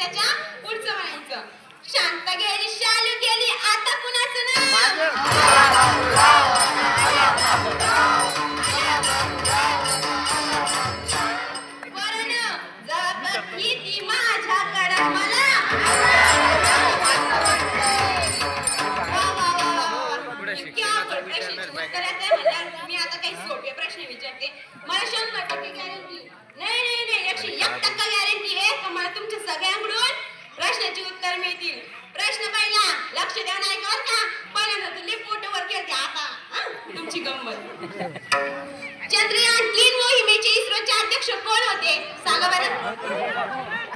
त्याच्या पुढचं म्हणायचं. शांत गेली शालू गेली आता कुणाचं मी आता काही सोपे प्रश्न विचारते. मला शंभर टक्के गॅरंटी नाही तुमच्या सगळ्यांकडून प्रश्नाची उत्तर मिळतील. प्रश्न पहिला लक्ष देऊन ऐका बरं का? पहिल्यांदा तुम्ही तुला फोटोवर केलते आता. तुमची गंमत. चंद्रयान तीन मोहिमेचे इस्रोचे अध्यक्ष कोण होते? सांगा बरं.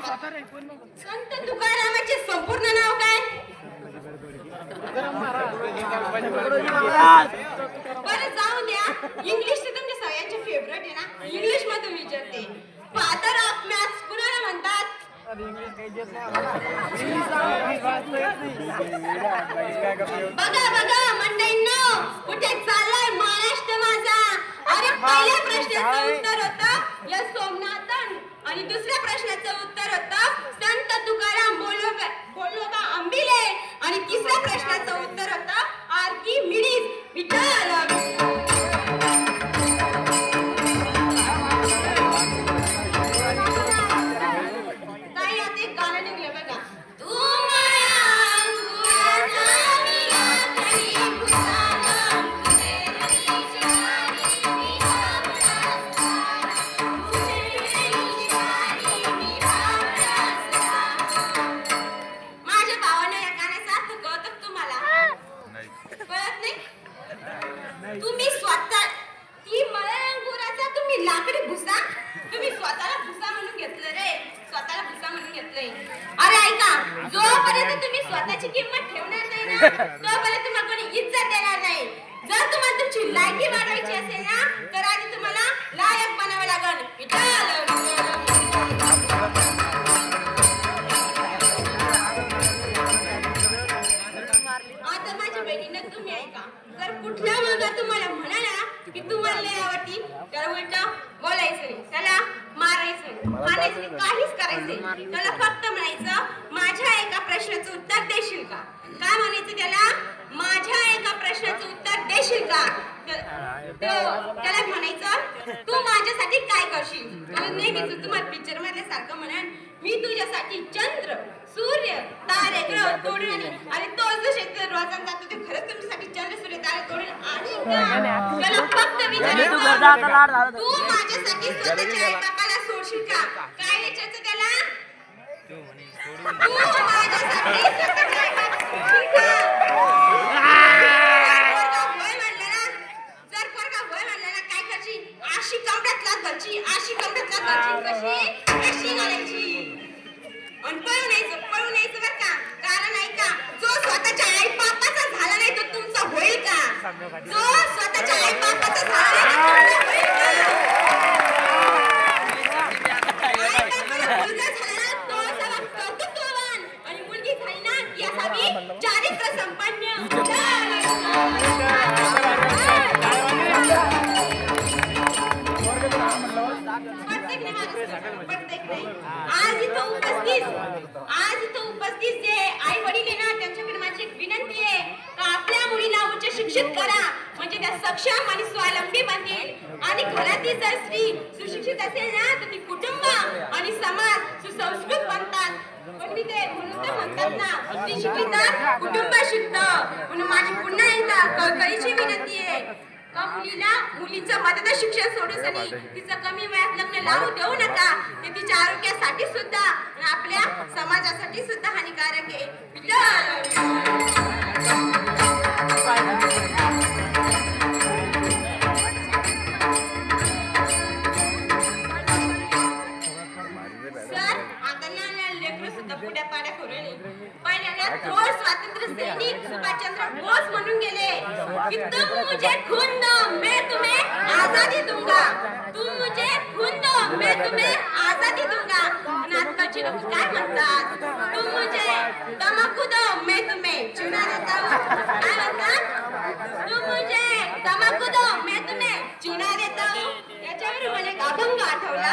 संत तुकारामाचे संपूर्ण नाव काय? इंग्लिश तर तुमच्या सगळ्यांचे फेवरेट आहे ना? इंग्लिश मधून विचारते. फादर ऑफ मॅथ्स कुणाला म्हणतात? बघा बघा मंडळींनो कुठे चाललाय महाराष्ट्र माझा? अरे पहिल्या प्रश्नाचं उत्तर होतं या सोमनाथन आणि दुसऱ्या प्रश्नाचं उत्तर होतं संत तुकाराम बोलो बोलोबा आंबिले. आणि तिसऱ्या प्रश्नाचं उत्तर होतं आरती मिडीज विठ्ठल स्वतःची किंमत ठेवणार नाही ना? तोपर्यंत तुम्हाला कोणी इज्जत देणार नाही. जर तुम्हाला तुमची लायकी वाढवायची असेल ना तर आधी तुम्हाला लायक बनावं लागल. आता माझ्या बहिणीनं तुम्ही ऐका. जर कुठल्या मुलगा तुम्हाला की तुम्हाला लय आवडती त्याला उलट बोलायचं नाही. त्याला मारायचं मारायचं काहीच करायचं नाही. त्याला फक्त म्हणायचं माझ्या एका प्रश्नाचं उत्तर देशील का? काय म्हणायचं त्याला माझ्या एका प्रश्नाचं उत्तर देशील का? तो- त्याला म्हणायचं तू माझ्यासाठी काय करशील? मला नेहमीच तुम्हाला पिक्चर मधल्या सारखं म्हणाल मी तुझ्यासाठी चंद्र सूर्य तारे ग्रह तोडून आणि तो जो शेतकरी रोजान जातो ते खरंच तुमच्यासाठी चंद्र सूर्य तारे तोडून आणि? त्याला फक्त विचारायचं तू माझ्यासाठी स्वतःच्या आई बापाला सोडशील का? काय विचारायचं त्याला? तू माझ्यासाठी स्वतःच्या आई बापाला सोडशील का? पोरगा होय म्हणलं ना, जर पोरगा होय म्हणलं ना, काय करशील? अशी कमरेत लाथ घालची, अशी कमरेत लाथ घालची. कशी? अशी घालायची. आणि पळून यायचं, पळून यायचं बरं का? कारण ऐका, जो स्वतःच्या आई बापाचा झाला नाही तो तुमचा होईल का जो स्वतःच्या आई बापाचा आणि मुलगी झाली ना, ती असावी चारित्र्य संपन्न. प्रत्येक नाही माणूस, प्रत्येक नाही. आज इथं उपस्थित आज इथं उपस्थित जे आई वडील आहे ना त्यांच्याकडे माझी एक विनंती आहे का आपल्या मुलीला उच्च शिक्षित करा म्हणजे त्या सक्षम आणि स्वावलंबी बनतील. आणि घरातील जर स्त्री सुशिक्षित असेल ना तर ती कुटुंब आणि समाज सुसंस्कृत बनतात. पण मी ते म्हणून तर म्हणतात ना स्त्री शिकली कुटुंब शिकतं. म्हणून माझी पुन्हा एकदा कळकळीची विनंती आहे. का मुलीला मुलीचं मदत शिक्षण सोडून आणि तिचं कमी वयात लग्न लावू देऊ नका. ते तिच्या आरोग्यासाठी सुद्धा आणि आपल्या समाजासाठी सुद्धा हानिकारक आहे. कि तुम मुझे खून दो मैं तुम्हें आजादी दूंगा। तुम मुझे खून दो मैं तुम्हें आजादी दूंगा। आणि आजकालची लोक काय म्हणतात? तुम मुझे तमाकू दो मैं तुम्हें चुना देता हूँ। काय म्हणतात? तुम मुझे तमाकू दो मैं तुम्हें चुना देता हूँ। तर मला एक अभंग आठवला.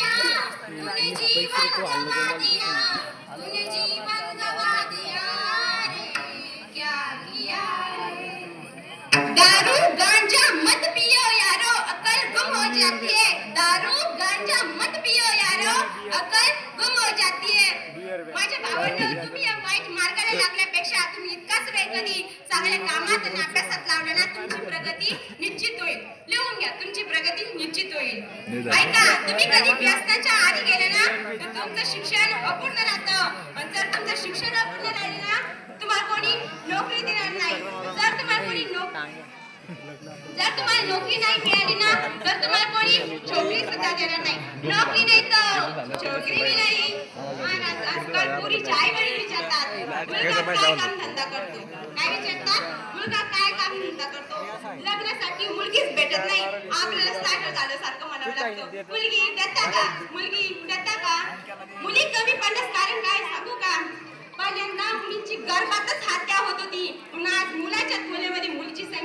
तुमचं शिक्षण अपूर्ण राहतं. आणि जर तुमचं शिक्षण अपूर्ण राहिले ना तुम्हाला कोणी नोकरी देणार नाही. जर तुम्हाला कोणी नोकरी जर तुम्हाला नोकरी नाही मिळाली ना तर तुम्हाला कोणी छोकरी सुद्धा देणार नाही. नोकरी नाही तर छोकरी बी नाही. आजकाल पुरीच्या आई वडील विचारतात मुलगा काय काम धंदा करतो? काय विचारतात? मुलगा काय काम धंदा करतो? लग्नासाठी मुलगीच भेटत नाही. मुलगी देता का? मुलगी देता का? मुली कमी पडण्यास कारण काय सांगू का? पहिल्यांदा मुलींची गर्भातच हत्या होत होती. पुन्हा आज मुलाच्या तुलनेमध्ये मुलीची संख्या